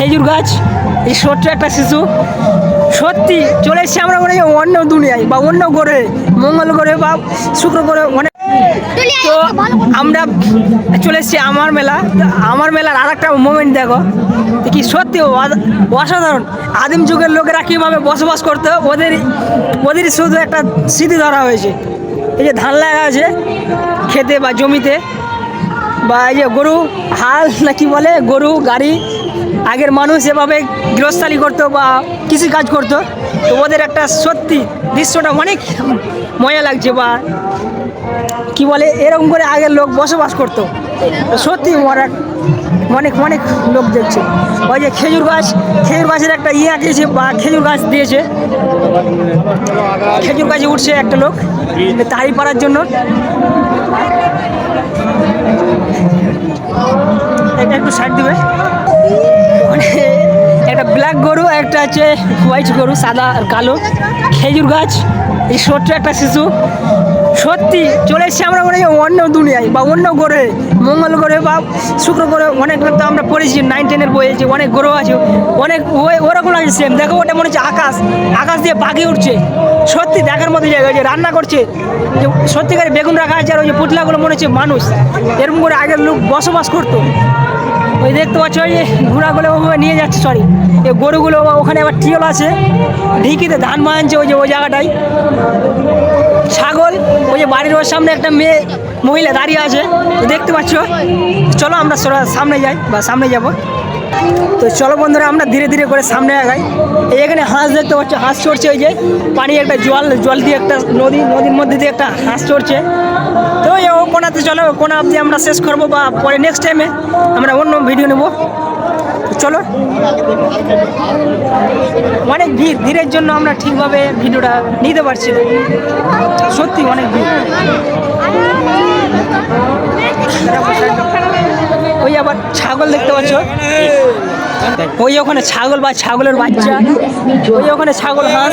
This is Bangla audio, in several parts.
খেজুর গাছ, এই ছোট্ট একটা শিশু। সত্যি, চলে এসেছি আমরা মনে অন্য দুনিয়ায় বা অন্য গ্রহে মঙ্গল গ্রহে বা শুক্র গ্রহে অনেক। তো আমরা চলে এসেছি আমার মেলা। আমার মেলার আর একটা মোমেন্ট দেখো কি সত্যি অসাধারণ। আদিম যুগের লোকেরা কীভাবে বসবাস করতো, ওদের ওদের শুধু একটা স্মৃতি ধরা হয়েছে। এই যে ধান লাগা আছে খেতে বা জমিতে, বা এই যে গরু, হাল না কি বলে, গরু, গাড়ি আগের মানুষ এভাবে গৃহস্থালি করতো বা কৃষি কাজ করতো তো ওদের একটা সত্যি দৃশ্যটা অনেক মজা লাগছে বা কি বলে, এরকম করে আগের লোক বসবাস করতো। সত্যি ওরা অনেক অনেক লোক দেখছে। ওই যে খেজুর গাছ, খেজুর গাছের একটা ইয়ে আঁকিয়েছে বা খেজুর গাছ দিয়েছে। খেজুর গাছে উঠছে একটা লোক তাড়ি পাড়ার জন্য। আর হোয়াইট গরু, সাদা আর কালো। খেজুর গাছ, এই ছোট্ট একটা শিশু। সত্যি, চলে এসেছি আমরা মনে অন্য দুনিয়ায় বা অন্য গ্রহে মঙ্গল গ্রহে বা শুক্র গ্রহে অনেক তো আমরা পড়েছি নাইন টেনের বইয়ে যে অনেক গ্রহ আছে, অনেক ওরকম লাগে সেম দেখো, ওটা মনে হচ্ছে আকাশ। আকাশ দিয়ে পাখি উঠছে। সত্যি, দেখার মতো জায়গা যে রান্না করছে, যে সত্যিকারে বেগুন রাখা আছে আর ওই যে পুতলাগুলো মনে হচ্ছে মানুষ। এরকম করে আগের লোক বসবাস করতো। ওই দেখতে পাচ্ছ, ওই ঘোড়াগুলো নিয়ে যাচ্ছে সরি এই গরুগুলো ওখানে আবার টিওল আছে। ঢিকিতে ধান মানছে ওই যে, ওই জায়গাটায়। ছাগল, ওই যে বাড়ির ওর সামনে একটা মেয়ে, মহিলা দাঁড়িয়ে আছে। দেখতে পাচ্ছ? চলো আমরা সামনে যাই বা সামনে যাব। তো চলো বন্ধুরা, আমরা ধীরে ধীরে করে সামনে আগাই। এই এখানে হাঁস দেখতে পাচ্ছ, হাঁস চড়ছে ওই যে। পানি একটা জল জল দিয়ে একটা নদী, নদীর মধ্যে দিয়ে একটা হাঁস চড়ছে। তো ও কোনাতে চলো কোনা অবধি আমরা শেষ করব বা পরে নেক্সট টাইমে আমরা অন্য ভিডিও নেব। চলো। অনেক ভিড়, ভিড়ের জন্য আমরা ঠিকভাবে ভিডিওটা নিতে পারছি না। সত্যি অনেক ভিড়। ওই আবার ছাগল দেখতে পাচ্ছ? ওই ওখানে ছাগল বা ছাগলের বাচ্চা। ওই ওখানে ছাগল হাঁস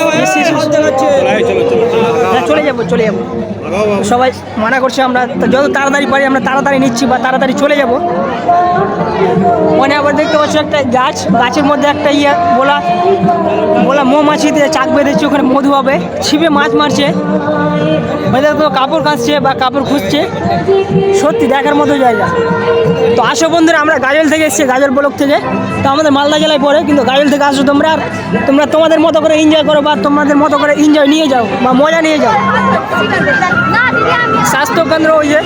যাব, চলে যাব। সবাই মানা করছে আমরা যত তাড়াতাড়ি পারি আমরা তাড়াতাড়ি নিচ্ছি বা তাড়াতাড়ি চলে যাব। মানে আবার দেখতে পাচ্ছ একটা গাছ, গাছের মধ্যে একটা ইয়ে বলা বলা মৌমাছি দিয়ে চাক বেঁধেছে, ওখানে মধু হবে। ছিপে মাছ মারছে। ওদের তো কাপড় কাচছে বা কাপড় খুঁজছে। সত্যি দেখার মতো জায়গা। তো আসো বন্ধুরা, আমরা গাজল থেকে এসেছি, গাজল ব্লক থেকে। তো আমাদের মালদা জেলায় পড়ে, কিন্তু গাজল থেকে আসো তোমরা। তোমরা তোমাদের মতো করে এনজয় করো বা তোমাদের মতো করে এনজয় নিয়ে যাও বা মজা নিয়ে যাও। স্বাস্থ্য কেন্দ্র ওই যে।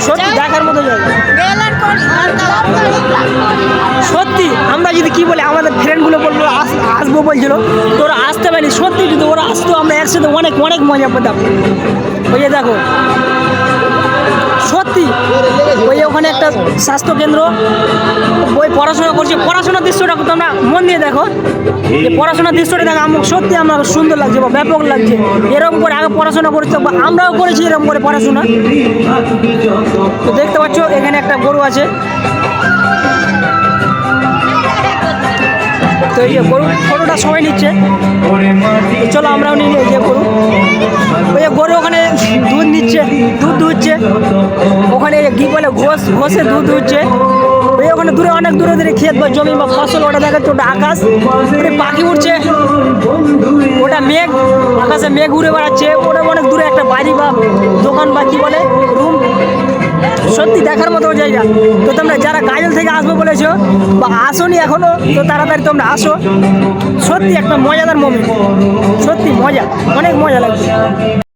সত্যি দেখার মতো জায়গা। সত্যি আমরা যদি কি বলি আমাদের ফ্রেন্ডগুলো বলল আস- আসব বলছিল। তো ওরা আসতে পারেনি। সত্যি যদি ওরা আসতো আমরা একসাথে অনেক অনেক মজা পেতাম। ওই যে দেখো। সত্যি ওই ওখানে একটা স্বাস্থ্য কেন্দ্র ওই পড়াশোনা করছে। পড়াশোনার দৃশ্যটা তোমরা মন দিয়ে দেখো। পড়াশোনার দৃশ্যটা দেখো আমার সত্যি আমার সুন্দর লাগছে বা ব্যাপক লাগছে। এরকম করে আগে পড়াশোনা করছে, বা আমরাও করেছি এরকম করে পড়াশোনা। তো দেখতে পাচ্ছ, এখানে একটা গরু আছে। তো এই যে গরু, ফটোটা সবাই নিচ্ছে। চলো আমরাও নিই যে গরু। ওই গরু ওখানে দুধ নিচ্ছে, দুধ দুচ্ছে ওখানে কি বলে, ঘোষ ঘোষে দুধ দুচ্ছে ওই ওখানে দূরে অনেক দূরে দূরে ক্ষেত বা জমি বা ফসল, ওটা দেখাচ্ছে ওটা আকাশ। পাখি উঠছে ওটা মেঘ, আকাশে মেঘ উড়ে বেড়াচ্ছে। ওটা অনেক দূরে একটা বাড়ি বা দোকান বা কি বলে রুম সত্যি দেখার মতো জায়গা। তো তোমরা যারা গাজল থেকে আসব বলেছ, বা আসোনি এখনও, তো তাড়াতাড়ি তোমরা আসো। সত্যি একটা মজাদার মোমেন্ট সত্যি মজা, অনেক মজা লাগবে।